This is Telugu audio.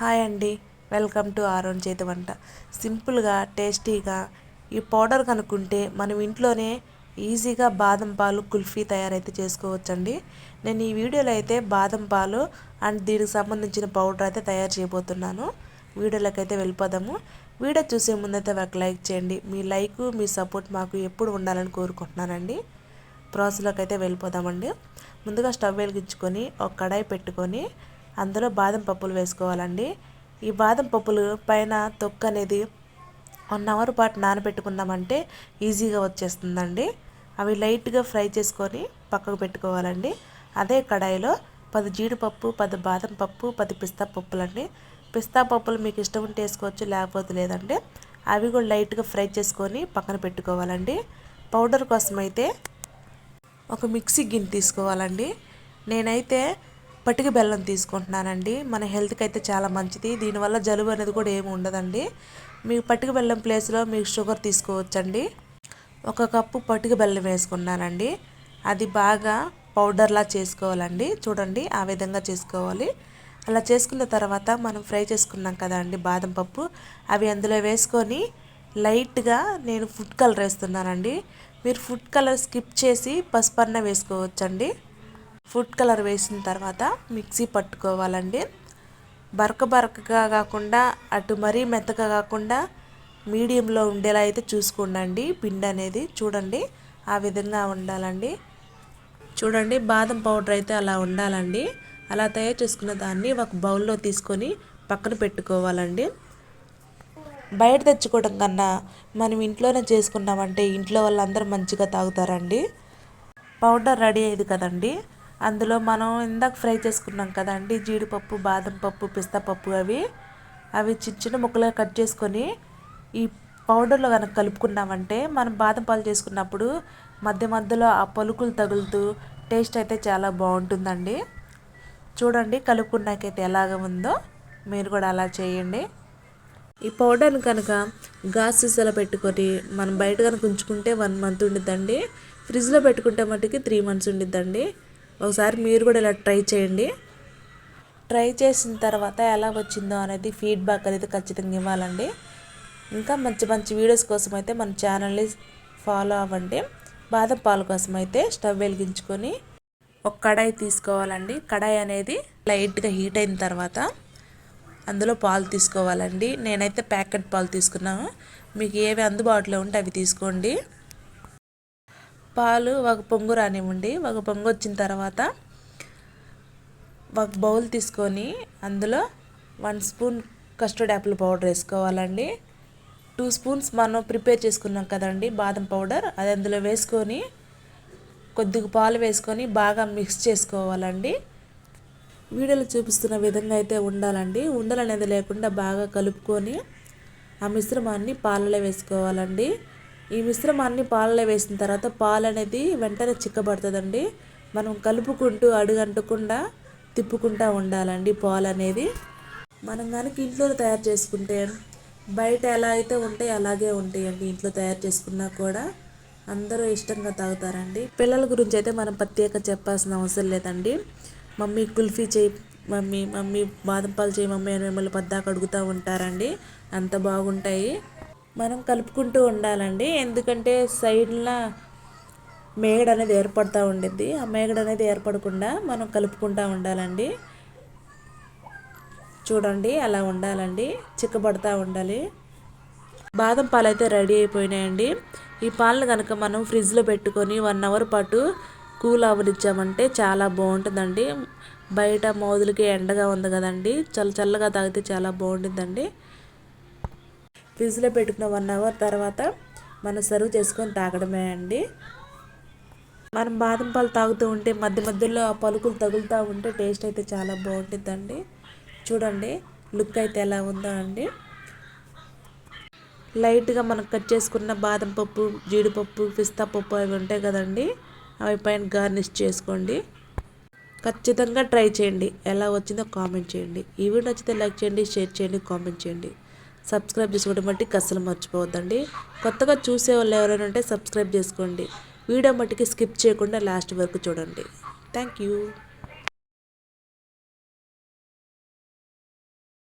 హాయ్ అండి. వెల్కమ్ టు ఆరోన్ చేతి వంట. సింపుల్గా టేస్టీగా ఈ పౌడర్ కనుక్కుంటే మనం ఇంట్లోనే ఈజీగా బాదం పాలు కుల్ఫీ తయారైతే చేసుకోవచ్చండి. నేను ఈ వీడియోలో అయితే బాదం పాలు అండ్ దీనికి సంబంధించిన పౌడర్ అయితే తయారు చేయబోతున్నాను. వీడియోలోకి అయితే వెళ్ళిపోదాము. వీడియో చూసే ముందైతే ఒక లైక్ చేయండి. మీ లైక్ మీ సపోర్ట్ మాకు ఎప్పుడు ఉండాలని కోరుకుంటున్నానండి. ప్రాసెస్లోకి అయితే వెళ్ళిపోదామండి. ముందుగా స్టవ్ వెలిగించుకొని ఒక కడాయి పెట్టుకొని అందులో బాదం పప్పులు వేసుకోవాలండి. ఈ బాదం పప్పులు పైన తొక్క అనేది వన్ అవర్ పాటు నానబెట్టుకున్నామంటే ఈజీగా వచ్చేస్తుందండి. అవి లైట్గా ఫ్రై చేసుకొని పక్కకు పెట్టుకోవాలండి. అదే కడాయిలో పది జీడిపప్పు పది బాదం పప్పు పది పిస్తా పప్పులండి. పిస్తా పప్పులు మీకు ఇష్టం ఉంటే వేసుకోవచ్చు లేకపోతే లేదండి. అవి కూడా లైట్గా ఫ్రై చేసుకొని పక్కన పెట్టుకోవాలండి. పౌడర్ కోసం అయితే ఒక మిక్సీ గిన్నె తీసుకోవాలండి. నేనైతే పటిక బెల్లం తీసుకుంటున్నానండి. మన హెల్త్కి అయితే చాలా మంచిది. దీనివల్ల జలుబు అనేది కూడా ఏమి ఉండదండి. మీకు పట్టుక బెల్లం ప్లేస్లో మీకు షుగర్ తీసుకోవచ్చండి. ఒక కప్పు పట్టుక బెల్లం వేసుకున్నానండి. అది బాగా పౌడర్లా చేసుకోవాలండి. చూడండి ఆ విధంగా చేసుకోవాలి. అలా చేసుకున్న తర్వాత మనం ఫ్రై చేసుకున్నాం కదా అండి బాదం పప్పు. అవి అందులో వేసుకొని లైట్గా నేను ఫుడ్ కలర్ వేస్తున్నానండి. మీరు ఫుడ్ కలర్ స్కిప్ చేసి పసుపన్న వేసుకోవచ్చండి. ఫుడ్ కలర్ వేసిన తర్వాత మిక్సీ పట్టుకోవాలండి. బరక బరకగా కాకుండా అటు మరీ మెత్తగా కాకుండా మీడియంలో ఉండేలా అయితే చూసుకోండి పిండి అనేది చూడండి ఆ విధంగా ఉండాలండి. చూడండి బాదం పౌడర్ అయితే అలా ఉండాలండి. అలా తయారు చేసుకున్న దాన్ని ఒక బౌల్లో తీసుకొని పక్కన పెట్టుకోవాలండి. బయట తెచ్చుకోవడం కన్నా మనం ఇంట్లోనే చేసుకున్నామంటే ఇంట్లో వాళ్ళందరూ మంచిగా తాగుతారండి. పౌడర్ రెడీ అయ్యేది కదండి. అందులో మనం ఇందాక ఫ్రై చేసుకున్నాం కదండి జీడిపప్పు బాదం పప్పు పిస్తా పప్పు అవి. అవి చిన్న చిన్న ముక్కలుగా కట్ చేసుకొని ఈ పౌడర్లో కనుక కలుపుకున్నామంటే మనం బాదం పాలు చేసుకున్నప్పుడు మధ్య మధ్యలో ఆ పలుకులు తగులుతూ టేస్ట్ అయితే చాలా బాగుంటుందండి. చూడండి కలుపుకున్నాకైతే ఎలాగ ఉందో మీరు కూడా అలా చేయండి. ఈ పౌడర్ని కనుక గాస్ సీసాలో పెట్టుకొని మనం బయట కనుక ఉంచుకుంటే వన్ మంత్ ఉండిద్దండి. ఫ్రిడ్జ్లో పెట్టుకుంటే మటుకి త్రీ మంత్స్ ఉండిద్దండి. ఒకసారి మీరు కూడా ఇలా ట్రై చేయండి. ట్రై చేసిన తర్వాత ఎలా వచ్చిందో అనేది ఫీడ్బ్యాక్ అనేది ఖచ్చితంగా ఇవ్వాలండి. ఇంకా మంచి మంచి వీడియోస్ కోసం అయితే మన ఛానల్ని ఫాలో అవ్వండి. బాదం పాలు కోసం అయితే స్టవ్ వెలిగించుకొని ఒక కడాయి తీసుకోవాలండి. కడాయి అనేది లైట్గా హీట్ అయిన తర్వాత అందులో పాలు తీసుకోవాలండి. నేనైతే ప్యాకెట్ పాలు తీసుకున్నాను. మీకు ఏవి అందుబాటులో ఉంటే అవి తీసుకోండి. పాలు ఒక పొంగు రానివ్వండి. ఒక పొంగు వచ్చిన తర్వాత ఒక బౌల్ తీసుకొని అందులో one spoon custard apple powder వేసుకోవాలండి. టూ స్పూన్స్ మనం ప్రిపేర్ చేసుకున్నాం కదండి బాదం పౌడర్. అది అందులో వేసుకొని కొద్దిగా పాలు వేసుకొని బాగా మిక్స్ చేసుకోవాలండి. వీడియోలో చూపిస్తున్న విధంగా అయితే ఉండాలండి. ఉండలు అనేది లేకుండా బాగా కలుపుకొని ఆ మిశ్రమాన్ని పాలలో వేసుకోవాలండి. ఈ మిశ్రమాన్ని పాలలో వేసిన తర్వాత పాలు అనేది వెంటనే చిక్కబడుతుందండి. మనం కలుపుకుంటూ అడుగంటకుండా తిప్పుకుంటూ ఉండాలండి పాలు అనేది మనం కనుక ఇంట్లో తయారు చేసుకుంటే బయట ఎలా అయితే ఉంటాయి అలాగే ఉంటాయండి ఇంట్లో తయారు చేసుకున్నా కూడా. అందరూ ఇష్టంగా తాగుతారండి. పిల్లల గురించి అయితే మనం ప్రత్యేక చెప్పాల్సిన అవసరం లేదండి. మమ్మీ కుల్ఫీ చేయి మమ్మీ మమ్మీ బాదం పాలు చేయి మమ్మీ అని మిమ్మల్ని పద్దాక అడుగుతూ ఉంటారండి. అంత బాగుంటాయి. మనం కలుపుకుంటూ ఉండాలండి. ఎందుకంటే సైడ్ల మేగడ అనేది ఏర్పడుతూ ఉండిద్ది. ఆ మేగడ అనేది ఏర్పడకుండా మనం కలుపుకుంటూ ఉండాలండి. చూడండి అలా ఉండాలండి. చిక్కబడతా ఉండాలి. బాదం పాలు అయితే రెడీ అయిపోయినాయండి. ఈ పాలను కనుక మనం ఫ్రిడ్జ్లో పెట్టుకొని వన్ అవర్ పాటు కూల్ అవనిచ్చామంటే చాలా బాగుంటుందండి. బయట మోదులకి ఎండగా ఉంది కదండి. చల్ల చల్లగా తాగితే చాలా బాగుంటుందండి. ఫ్రిడ్జ్లో పెట్టుకున్న వన్ అవర్ తర్వాత మనం సర్వ్ చేసుకొని తాగడమే అండి. మనం బాదం పాలు తాగుతూ ఉంటే మధ్య మధ్యలో ఆ పలుకులు తగులుతూ ఉంటే టేస్ట్ అయితే చాలా బాగుంటుందండి. చూడండి లుక్ అయితే ఎలా ఉందో అండి. లైట్గా మనం కట్ చేసుకున్న బాదం పప్పు జీడిపప్పు పిస్తా పప్పు అవి ఉంటాయి కదండి అవి పైన గార్నిష్ చేసుకోండి. ఖచ్చితంగా ట్రై చేయండి. ఎలా వచ్చిందో కామెంట్ చేయండి. ఈ వీడియో నచ్చితే లైక్ చేయండి షేర్ చేయండి కామెంట్ చేయండి. సబ్స్క్రైబ్ చేసుకోవడం మట్టికి అస్సలు మర్చిపోవద్దండి. కొత్తగా చూసే వాళ్ళు ఎవరైనా ఉంటే సబ్స్క్రైబ్ చేసుకోండి. వీడియో మట్టికి స్కిప్ చేయకుండా లాస్ట్ వరకు చూడండి. Thank you.